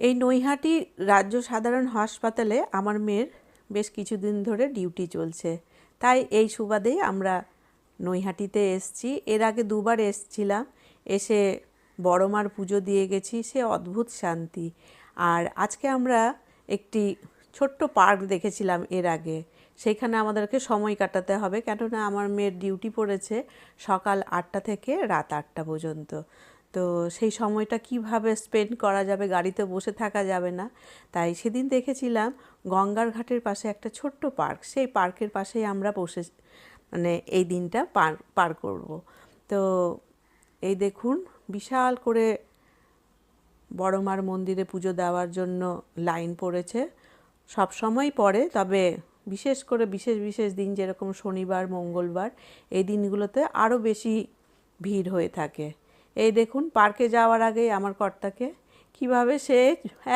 এই নৈহাটি রাজ্য সাধারণ হাসপাতালে আমার মেয়ের বেশ কিছুদিন ধরে ডিউটি চলছে। তাই এই সুবাদেই আমরা নৈহাটিতে এসছি। এর আগে দুবার এসছিলাম। এসে বড় মার পুজো দিয়ে গেছি। সে অদ্ভুত শান্তি। আর আজকে আমরা একটি ছোট্ট পার্ক দেখেছিলাম এর আগে। সেইখানে আমাদেরকে সময় কাটাতে হবে। কেননা আমার মেয়ের ডিউটি পড়েছে সকাল আটটা থেকে রাত আটটা পর্যন্ত। তো সেই সময়টা কীভাবে স্পেন্ড করা যাবে, গাড়িতে বসে থাকা যাবে না। তাই সেদিন দেখেছিলাম গঙ্গার ঘাটের পাশে একটা ছোট্ট পার্ক, সেই পার্কের পাশেই আমরা বসে মানে এই দিনটা পার পার করব। তো এই দেখুন, বিশাল করে বড় মার মন্দিরে পুজো দেওয়ার জন্য লাইন পড়েছে। সব সময় পড়ে, তবে বিশেষ করে বিশেষ বিশেষ দিন যেরকম শনিবার, মঙ্গলবার, এই দিনগুলোতে আরও বেশি ভিড় হয়ে থাকে। এই দেখুন পার্কে যাওয়ার আগেই আমার কর্তাকে, কীভাবে সে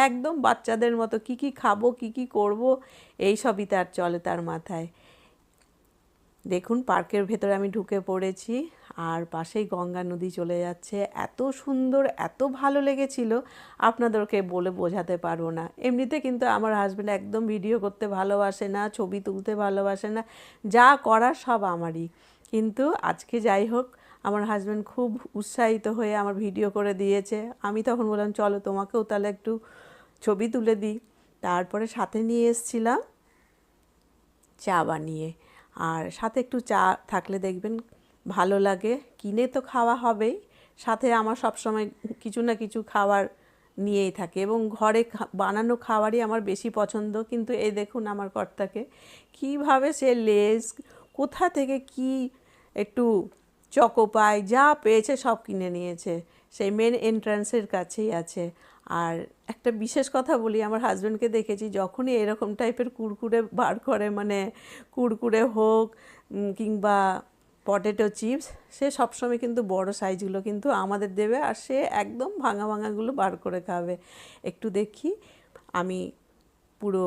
একদম বাচ্চাদের মতো কি কি খাব, কি কি করব? এই সবই তার চলে তার মাথায়। দেখুন পার্কের ভেতরে আমি ঢুকে পড়েছি আর পাশেই গঙ্গা নদী চলে যাচ্ছে। এত সুন্দর, এত ভালো লেগেছিল, আপনাদেরকে বলে বোঝাতে পারব না। এমনিতে কিন্তু আমার হাজব্যান্ড একদম ভিডিও করতে ভালোবাসে না, ছবি তুলতে ভালোবাসে না, যা করার সব আমারই। কিন্তু আজকে যাই হোক আমার হাজব্যান্ড খুব উৎসাহিত হয়ে আমার ভিডিও করে দিয়েছে। আমি তখন বললাম, চলো তোমাকেও তাহলে একটু ছবি তুলে দিই। তারপরে সাথে নিয়ে এসছিলাম চা বানিয়ে। আর সাথে একটু চা থাকলে দেখবেন ভালো লাগে। কিনে তো খাওয়া হবেই। সাথে আমার সবসময় কিছু না কিছু খাবার নিয়েই থাকে এবং ঘরে বানানো খাবারই আমার বেশি পছন্দ। কিন্তু এই দেখুন আমার কর্তাকে, কীভাবে সে লেজ, কোথা থেকে কি একটু চকো পায় যা পেয়েছে সব কিনে নিয়েছে। সেই মেন এন্ট্রান্সের কাছেই আছে। আর একটা বিশেষ কথা বলি, আমার হাজব্যান্ডকে দেখেছি যখনই এরকম টাইপের কুরকুরে বার করে মানে কুরকুরে হোক কিংবা পটেটো চিপস সে সবসময় কিন্তু বড় সাইজগুলো কিন্তু আমাদের দেবে আর সে একদম ভাঙা ভাঙাগুলো বার করে খাবে। একটু দেখি, আমি পুরো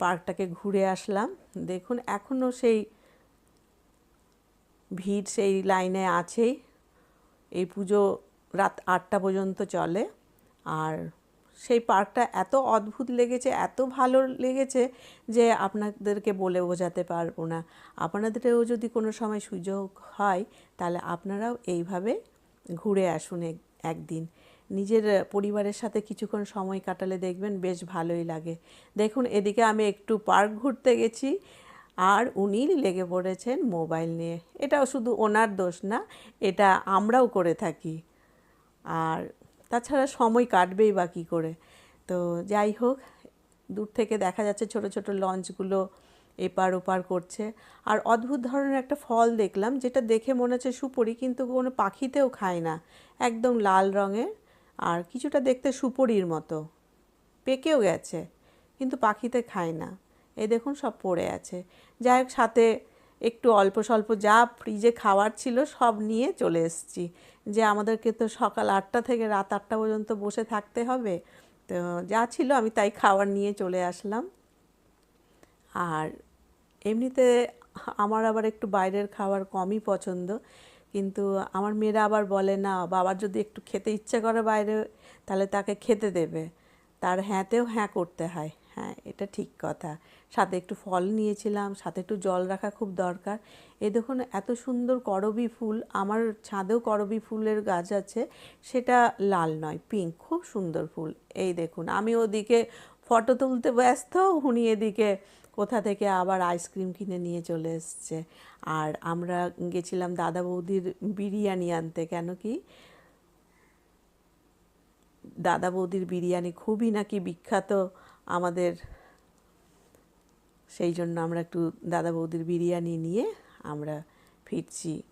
পার্কটাকে ঘুরে আসলাম। দেখুন এখনও সেই ভিড় সেই লাইনে আছেই। এই পুজো রাত আটটা পর্যন্ত চলে। আর সেই পার্কটা এত অদ্ভুত লেগেছে, এত ভালো লেগেছে যে আপনাদেরকে বলে বোঝাতে পারব না। আপনাদেরও যদি কোনো সময় সুযোগ হয়, তাহলে আপনারাও এইভাবে ঘুরে আসুন একদিন। নিজের পরিবারের সাথে কিছুক্ষণ সময় কাটালে দেখবেন বেশ ভালোই লাগে। দেখুন, এদিকে আমি একটু পার্ক ঘুরতে গেছি। আর উনি লেগে পড়েছেন মোবাইল নিয়ে। এটাও শুধু ওনার দোষ না, এটা আমরাও করে থাকি। আর তাছাড়া সময় কাটবেই বা কী করে। তো যাই হোক, দূর থেকে দেখা যাচ্ছে ছোট ছোট লঞ্চগুলো এপার ওপার করছে। আর অদ্ভুত ধরনের একটা ফল দেখলাম, যেটা দেখে মনে হচ্ছে সুপরি, কিন্তু কোনো পাখিতেও খায় না। একদম লাল রঙের, আর কিছুটা দেখতে সুপরির মতো। পেকেও গেছে, কিন্তু পাখিতে খায় না। এই দেখুন সব পড়ে আছে। যাই হোক, সাথে একটু অল্প স্বল্প যা ফ্রিজে খাওয়ার ছিল সব নিয়ে চলে এসেছি। যে আমাদেরকে তো সকাল আটটা থেকে রাত আটটা পর্যন্ত বসে থাকতে হবে। তো যা ছিল আমি তাই খাবার নিয়ে চলে আসলাম। আর এমনিতে আমার আবার একটু বাইরের খাবার কমই পছন্দ। কিন্তু আমার মেয়েরা আবার বলে, না, বাবার যদি একটু খেতে ইচ্ছে করে বাইরে, তাহলে তাকে খেতে দেবে। তার হ্যাঁতেও হ্যাঁ করতে হয়। হ্যাঁ এটা ঠিক কথা। সাথে একটু ফল নিয়েছিলাম, সাথে একটু জল রাখা খুব দরকার। এ দেখুন, এত সুন্দর করবি ফুল, আমার ছাদেও করবি ফুলের গাছ আছে, সেটা লাল নয় পিঙ্ক খুব সুন্দর ফুল। এই দেখুন, আমি ওদিকে ফটো তুলতে ব্যস্ত, উনি এদিকে কোথা থেকে আবার আইসক্রিম কিনে নিয়ে চলে এসছে। আর আমরা গেছিলাম দাদা বৌদির বিরিয়ানি আনতে, কেন কি? দাদা বৌদির বিরিয়ানি খুবই নাকি বিখ্যাত আমাদের সেই জন্য আমরা একটু দাদা বৌদির বিরিয়ানি নিয়ে আমরা ফিরছি।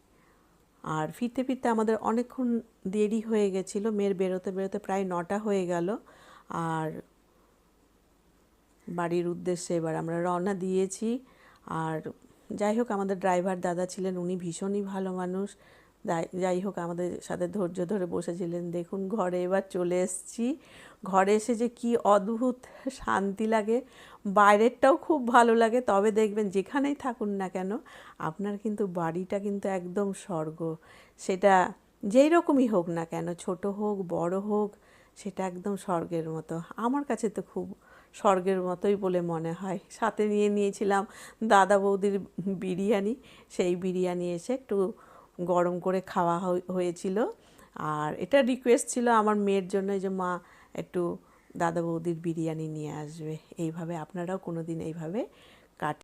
আর ফিরতে ফিরতে আমাদের অনেকক্ষণ দেরি হয়ে গেছিল, মেয়ের বেরোতে বেরোতে প্রায় নটা হয়ে গেল। আর বাড়ির উদ্দেশ্যে এবার আমরা রওনা দিয়েছি। আর যাই হোক, আমাদের ড্রাইভার দাদা ছিলেন, উনি ভীষণই ভালো মানুষ। যাই হোক, আমাদের সাথে ধৈর্য ধরে বসেছিলেন। দেখুন, ঘরে এবার চলে এসেছি। ঘরে এসে যে কি অদ্ভুত শান্তি লাগে। বাইরেরটাও খুব ভালো লাগে, তবে দেখবেন যেখানেই থাকুন না কেন, আপনার কিন্তু বাড়িটা কিন্তু একদম স্বর্গ। সেটা যেই রকমই হোক না কেন, ছোট হোক, বড় হোক, সেটা একদম স্বর্গের মতো। আমার কাছে তো খুব স্বর্গের মতোই বলে মনে হয়। সাথে নিয়ে নিয়েছিলাম দাদা বৌদির বিরিয়ানি। সেই বিরিয়ানি এসে একটু গরম করে খাওয়া হয়েছিল। আর এটা রিকোয়েস্ট ছিল আমার মেয়ের জন্য যে, মা, একটু দাদা বৌদির বিরিয়ানি নিয়ে আসবে। এইভাবে, আপনারাও কোনো দিন এইভাবে